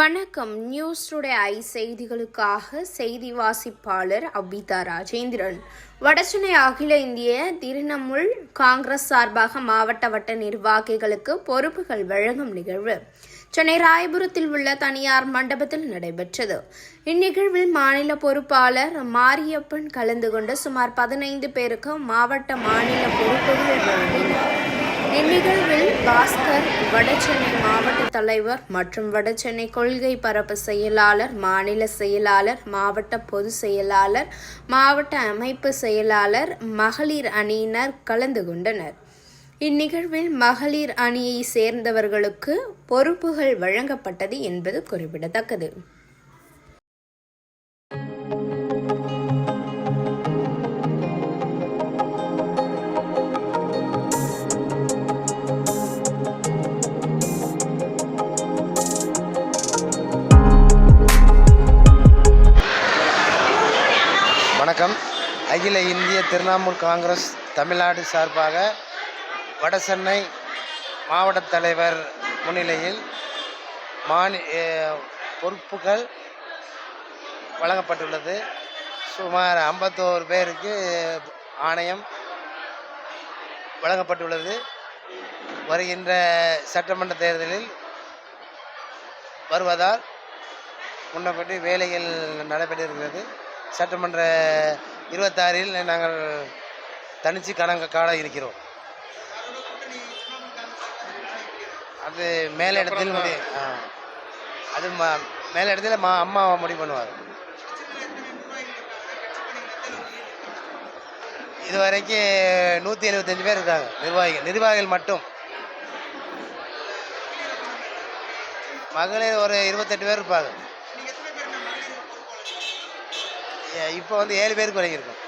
வணக்கம். News today I செய்திகளுக்காக செய்தி வாசிப்பாளர் அபிதா ராஜேந்திரன். வடசென்னை அகில இந்திய திரிணமுல் காங்கிரஸ் சார்பாக மாவட்ட வட்ட நிர்வாகிகளுக்கு பொறுப்புகள் வழங்கும் நிகழ்வு. சென்னை ராயபுரத்தில் உள்ள தனியார் மண்டபத்தில் நடைபெற்றது. இந்நிகழ்வில் மாநில பொறுப்பாளர் மாரியப்பன் கலந்து கொண்டு சுமார் பதினைந்து பேருக்கு மாவட்ட மாநில பொறுப்புகள் வழங்கினார். இந்நிகழ்வில் பாஸ்கர் வடசென்னை மாவட்ட தலைவர் மற்றும் வடசென்னை கொள்கை பரப்பு செயலாளர் மாநில செயலாளர் மாவட்ட பொதுச் செயலாளர் மாவட்ட அமைப்பு செயலாளர் மகளிர் அணியினர் கலந்து கொண்டனர். இந்நிகழ்வில் மகளிர் அணியை சேர்ந்தவர்களுக்கு பொறுப்புகள் வழங்கப்பட்டது என்பது குறிப்பிடத்தக்கது. வணக்கம். அகில இந்திய திரிணாமுல் காங்கிரஸ் தமிழ்நாடு சார்பாக வடசென்னை மாவட்ட தலைவர் முன்னிலையில் மாநி பொறுப்புகள் வழங்கப்பட்டுள்ளது. சுமார் ஐம்பத்தோரு பேருக்கு ஆணையம் வழங்கப்பட்டுள்ளது. வருகின்ற சட்டமன்ற தேர்தலில் வருவதால் முன்னப்பட்டு வேலைகள் நடைபெற்றிருக்கிறது. சட்டமன்ற இருபத்தாறில் நாங்கள் தனிச்சு கணங்க காண இருக்கிறோம். அது மேலிடத்தில் முடி ஆ. அது ம மேலிடத்தில் மா அம்மா முடிவு பண்ணுவார். இதுவரைக்கும் நூற்றி எழுபத்தஞ்சு பேர் இருக்காங்க. நிர்வாகிகள் நிர்வாகிகள் மட்டும். மகளிர் ஒரு இருபத்தெட்டு பேர் இருப்பாங்க. இப்போ வந்து ஏழு பேருக்கு வழங்கியிருக்கோம்